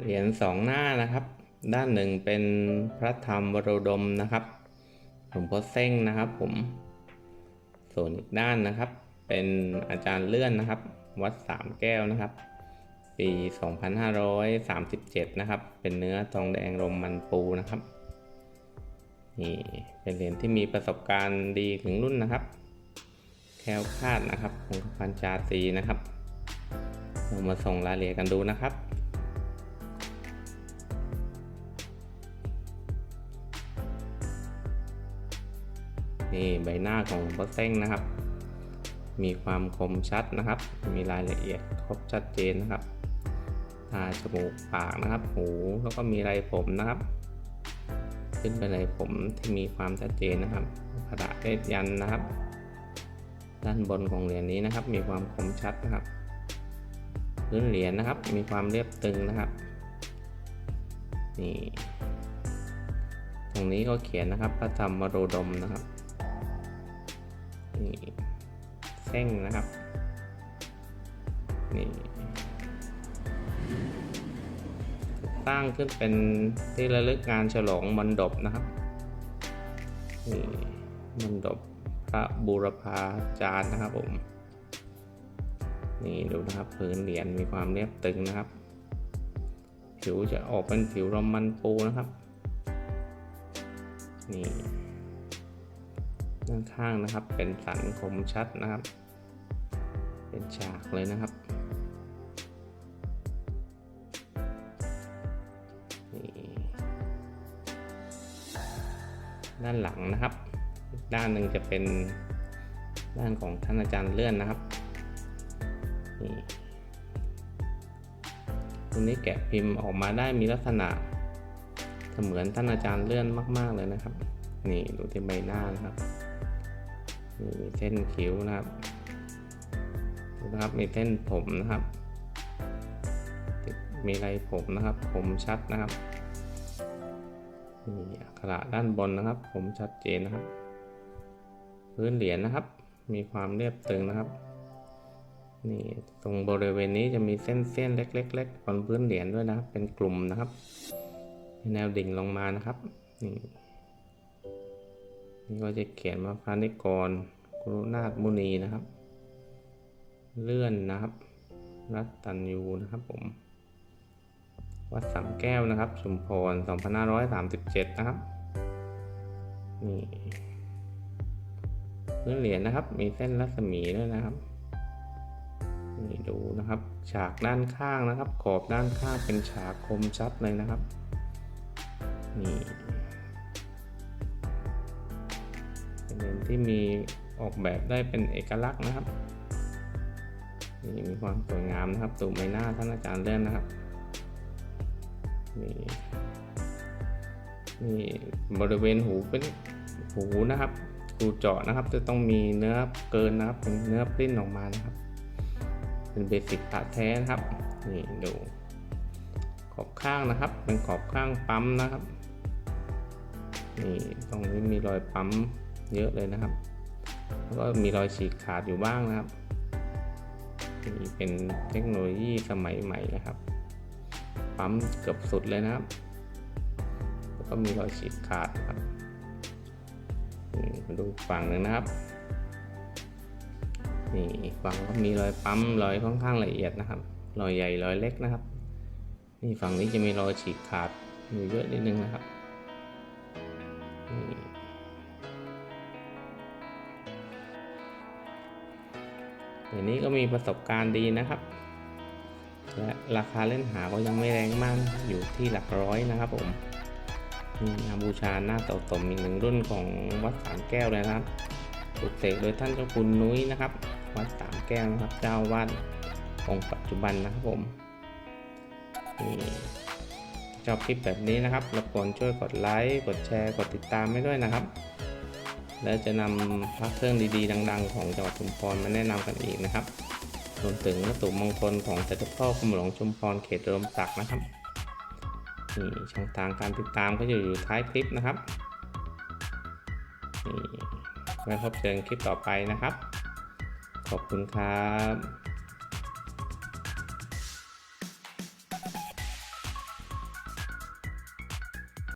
เหรียญสองหน้านะครับ ด้านหนึ่งเป็นพระธรรมวโรดมนะครับหลวงพ่อเส้งนะครับ ผม ส่วนอีกด้านนะครับ เป็นอาจารย์เลื่อนนะครับ วัดสามแก้วนะครับ ปี 2537 นะครับ เป็นเนื้อทองแดงรมมันปูนะครับนี่เป็นเหรียญที่มีประสบการณ์ดีถึงรุ่นนะครับ แคล้วคลาดนะครับของพันจาตีนะครับ เรามาส่งรายละเอียดกันดูนะครับ นี่ใบหน้าของพ่อเส้งนะครับ มีความคมชัดนะครับ มีรายละเอียดครบชัดเจนนะครับตาจมูกปากนะครับ หูแล้วก็มีไรผมนะครับ ขึ้นไปไรผมที่มีความชัดเจนนะครับกระดาษเลขยันนะครับ ด้านบนของเหรียญนี้นะครับ มีความคมชัดนะครับพื้นเหรียญนะครับ มีความเรียบตึงนะครับนี่ตรงนี้ก็เขียนนะครับพระธรรมวโรดมนะครับ เส้งนะครับนี่สร้งขึ้นเป็นที่ระลึกงานฉลองมณฑปนะครับนี่มณฑปพระบูรพาจารย์นะครับผมนี่ดูนะครับพื้นเหรียญมีความเรียบตึงนะครับ ผิวจะออกเป็นผิวรมันปูนะครับนี่ด้านข้างนะครับเป็นสันคมชัดนะครับ เป็นฉากเลยนะครับนี่ด้านหลังนะครับ ด้านหนึ่งจะเป็นด้านของท่านอาจารย์เลื่อนนะครับนี่ตรงนี้แกะพิมพ์ออกมาได้มีลักษณะเสมือนท่านอาจารย์เลื่อนมาก ๆ เลยนะครับ นี่ดูที่ใบหน้านะครับนี่มีเส้นคิ้วนะครับ นะครับ มีเส้นผมนะครับ มีไรผมนะครับ ผมชัดนะครับนี่อักขระด้านบนนะครับ ผมชัดเจนนะครับ พื้นเหรียญนะครับ มีความเรียบตึงนะครับนี่ตรงบริเวณนี้จะมีเส้นเส้นเล็กๆๆบนพื้นเหรียญด้วยนะครับ เป็นกลุ่มนะครับแนวดิ่งลงมานะครับนี่นี่ก็จะเขียนมาพานิกรกรุณาถมุนีนะครับ เลื่อนนะครับ รัตตัญยูนะครับผม วัดสามแก้วนะครับชุมพร 2537 นะครับ นี่พื้นเหรียญนะครับ มีเส้นรัศมีด้วยนะครับนี่ดูนะครับ ฉากด้านข้างนะครับ ขอบด้านข้างเป็นฉากคมชัดเลยนะครับ นี่เป็นเหรียญที่มีออกแบบได้เป็นเอกลักษณ์นะครับ นี่มีความสวยงามนะครับตูใบหน้าท่านอาจารย์เลื่อนนะครับนี่นี่บริเวณหูเป็นหูนะครับหูเจาะนะครับ จะต้องมีเนื้อเกินนะครับเป็นเนื้อปริ้นออกมานะครับ เป็นเบสิกพาแท้นะครับนี่ดู ขอบข้างนะครับ เป็นขอบข้างปั๊มนะครับนี่ตรงนี้มีรอยปั๊มเยอะเลยนะครับ แล้วก็มีรอยฉีกขาดอยู่บ้างนะครับ นี่เป็นเทคโนโลยีสมัยใหม่นะครับ ปั๊มเกือบสุดเลยนะครับแล้วก็มีรอยฉีกขาดนะครับนี่ดูฝั่งหนึ่งนะครับนี่ฝั่งก็มีรอยปั๊มรอยค่อนข้างละเอียดนะครับ รอยใหญ่รอยเล็กนะครับ นี่ฝั่งนี้จะมีรอยฉีกขาดอยู่เยอะนิดนึงนะครับนี่ อย่างนี้ก็มีประสบการณ์ดีนะครับ และราคาเล่นหาก็ยังไม่แรงมากนอยู่ที่หลักร้อยนะครับผมนี่งาบูชาหน้าเต่าตมอีกหนึ่งรุ่นของวัดสามแก้วเลยนะครับปลุกเสกโดยท่านเจ้าคุณนุ้ยนะครับ วัดสามแก้วนะครับ เจ้าวาดองค์ปัจจุบันนะครับผมนี่ชอบคลิปแบบนี้นะครับรบกวนช่วยกดไลค์ กดแชร์ กดติดตามให้ด้วยนะครับ แล้วจะนำพระเครื่องดีๆ ดัง ๆ ของจังหวัดชุมพรมาแนะนำกันอีกนะครับรวมถึงวัตถุมงคลของเจ้าพ่อกรมหลวงชุมพรเขตรมศักดิ์นะครับนี่ช่องทางการติดตามก็อยู่อยู่ท้ายคลิปนะครับนี่ไว้พบเจอกันคลิปต่อไปนะครับ ขอบคุณครับ